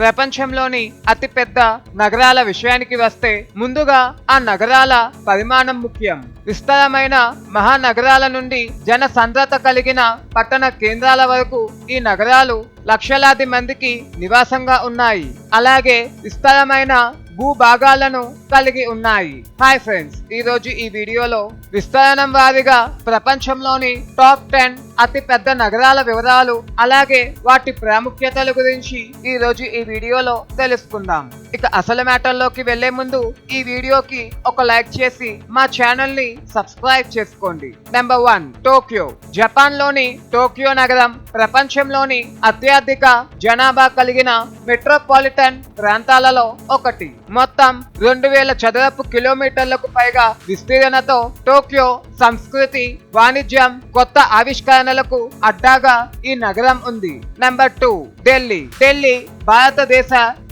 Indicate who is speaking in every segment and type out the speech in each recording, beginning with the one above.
Speaker 1: ప్రపంచంలోని అతిపెద్ద నగరాల విషయానికి వస్తే ముందుగా ఆ నగరాల పరిమాణం ముఖ్యం. విస్తారమైన మహానగరాల నుండి జన సంద్రత కలిగిన పట్టణ కేంద్రాల వరకు ఈ నగరాలు లక్షలాది మందికి నివాసంగా ఉన్నాయి. అలాగే విస్తారమైన భూభాగాలను కలిగి ఉన్నాయి. హాయ్ ఫ్రెండ్స్ ఈ రోజు ఈ వీడియోలో విస్తరణం వారిగా ప్రపంచంలోని టాప్ టెన్ అతి పెద్ద నగరాల వివరాలు అలాగే వాటి ప్రాముఖ్యతల గురించి ఈ రోజు ఈ వీడియోలో తెలుసుకుందాం. ఇక అసలు మ్యాటర్లోకి వెళ్ళే ముందు ఈ వీడియోకి ఒక లైక్ చేసి మా ఛానల్ని సబ్స్క్రైబ్ చేసుకోండి. నెంబర్ వన్ టోక్యో జపాన్లోని టోక్యో నగరం ప్రపంచంలోని అత్యధిక జనాభా కలిగిన మెట్రోపాలిటన్ ప్రాంతాలలో ఒకటి. మొత్తం రెండు వేల చదరపు కిలోమీటర్లకు పైగా విస్తీర్ణతో టోక్యో సంస్కృతి వాణిజ్యం కొత్త ఆవిష్కరణ ఆవిష్కరణలకు అడ్డాగా ఈ నగరం ఉంది. Number two Delhi. ఢిల్లీ భారతదేశ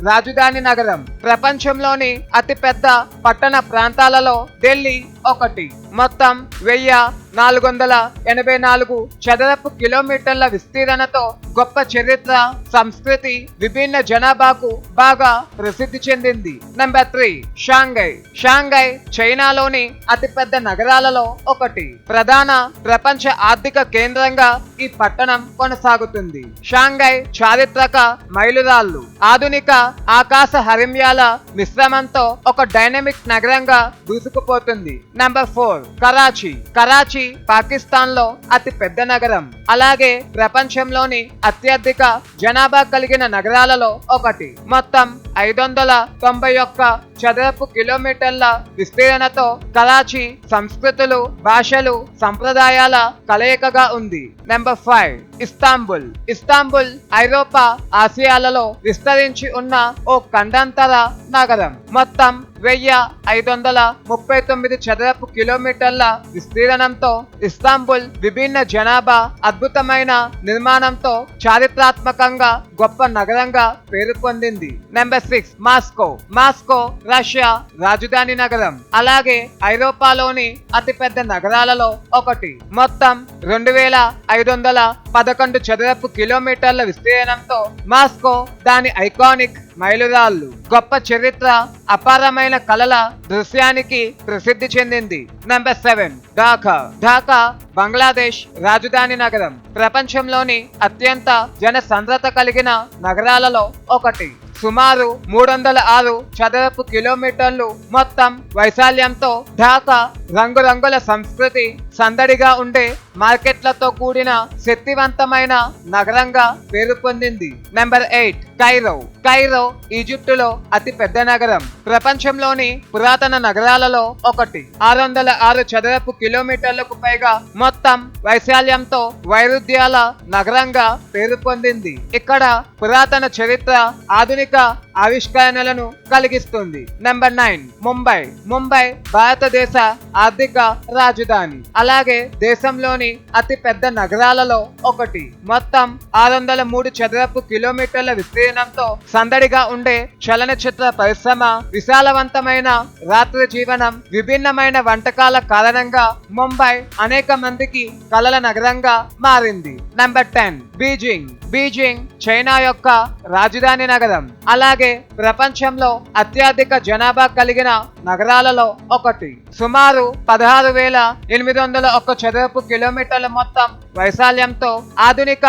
Speaker 1: రాజధాని నగరం ప్రపంచంలోని అతిపెద్ద పట్టణ ప్రాంతాలలో ఢిల్లీ ఒకటి. మొత్తం వెయ్యి నాలుగు వందల ఎనభై నాలుగు చదరపు కిలోమీటర్ల విస్తీర్ణతో గొప్ప చరిత్ర సంస్కృతి విభిన్న జనాభాకు బాగా ప్రసిద్ధి చెందింది. Number three Shanghai. షాంఘై చైనాలోని అతిపెద్ద నగరాలలో ఒకటి. ప్రధాన ప్రపంచ ఆర్థిక కేంద్రంగా ఈ పట్టణం కొనసాగుతుంది. షాంఘై చారిత్రక మైలురాళ్ళు ఆధునిక ఆకాశ హరిమ్యాల మిశ్రమంతో ఒక డైనమిక్ నగరంగా దూసుకుపోతుంది. Number four Karachi. కరాచీ పాకిస్తాన్లో అతి పెద్ద నగరం. అలాగే ప్రపంచంలోని అత్యధిక జనాభా కలిగిన నగరాలలో ఒకటి. మొత్తం ఐదు వందల తొంభై ఒక్క చదరపు కిలోమీటర్ల విస్తీర్ణతో కరాచీ సంస్కృతులు భాషలు సంప్రదాయాల కలయికగా ఉంది. Number Number 5 Istanbul. ఇస్తాంబుల్ ఐరోపా ఆసియాలలో విస్తరించి ఉన్న ఓ ఖండాంతర నగరం. మొత్తం వెయ్యి ఐదు వందల ముప్పై తొమ్మిది చదరపు కిలోమీటర్ల విస్తీర్ణంతో ఇస్తాంబుల్ విభిన్న జనాభా అద్భుతమైన నిర్మాణంతో చారిత్రాత్మకంగా గొప్ప నగరంగా పేరు పొందింది. Number six Moscow. Moscow Russia రాజధాని నగరం. అలాగే ఐరోపాలోని అతిపెద్ద నగరాలలో ఒకటి. మొత్తం రెండు వేల ఐదు వందల పదకొండు చదరపు కిలోమీటర్ల విస్తీర్ణంతో మాస్కో దాని ఐకానిక్ మైలురాళ్ళు గొప్ప చరిత్ర అపారమైన కళల దృశ్యానికి ప్రసిద్ధి చెందింది. Number seven Dhaka. Dhaka Bangladesh రాజధాని నగరం. ప్రపంచంలోని అత్యంత జనసంద్రత కలిగిన నగరాలలో ఒకటి. సుమారు మూడు వందల ఆరు చదరపు కిలోమీటర్లు మొత్తం వైశాల్యంతో ఢాకా రంగురంగుల సంస్కృతి సందడిగా ఉండే మార్కెట్లతో కూడిన శక్తివంతమైన నగరంగా పేరు పొందింది. నెంబర్ ఎయిట్ కైరో కైరో ఈజిప్టులో అతి పెద్ద నగరం. ప్రపంచంలోని పురాతన నగరాలలో ఒకటి. ఆరు వందల ఆరు చదరపు కిలోమీటర్లకు పైగా మొత్తం వైశాల్యంతో వైరుధ్యాల నగరంగా పేరు పొందింది. ఇక్కడ పురాతన చరిత్ర ఆధునిక ఆవిష్కరణలను కలిగిస్తుంది. నెంబర్ నైన్ ముంబై ముంబై భారతదేశ ఆర్థిక రాజధాని. అలాగే దేశంలోని అతి పెద్ద నగరాలలో ఒకటి. మొత్తం ఆరు వందల మూడు చదరపు కిలోమీటర్ల విస్తీర్ణంతో సందడిగా ఉండే చలనచిత్ర పరిశ్రమ విశాలవంతమైన రాత్రి జీవనం విభిన్నమైన వంటకాల కారణంగా ముంబై అనేక మందికి కలల నగరంగా మారింది. Number ten Beijing Beijing China యొక్క రాజధాని నగరం. అలాగే ప్రపంచంలో అత్యధిక జనాభా కలిగిన నగరాలలో ఒకటి. సుమారు పదహారు వేల ఎనిమిది వందల ఒక్క చదరపు కిలోమీటర్ల మొత్తం వైశాల్యంతో ఆధునిక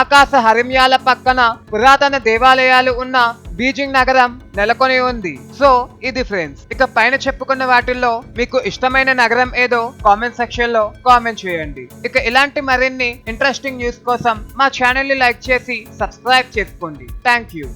Speaker 1: ఆకాశ హరిమ్యాల పక్కన పురాతన దేవాలయాలు ఉన్న బీజింగ్ నగరం నెలకొని ఉంది. సో ఇది ఫ్రెండ్స్ ఇక పైన చెప్పుకున్న వాటిల్లో మీకు ఇష్టమైన నగరం ఏదో కామెంట్ సెక్షన్లో కామెంట్ చేయండి. ఇక ఇలాంటి మరిన్ని ఇంట్రెస్టింగ్ న్యూస్ కోసం మా ఛానల్ని లైక్ చేసి సబ్స్క్రైబ్ చేసుకోండి. Thank you.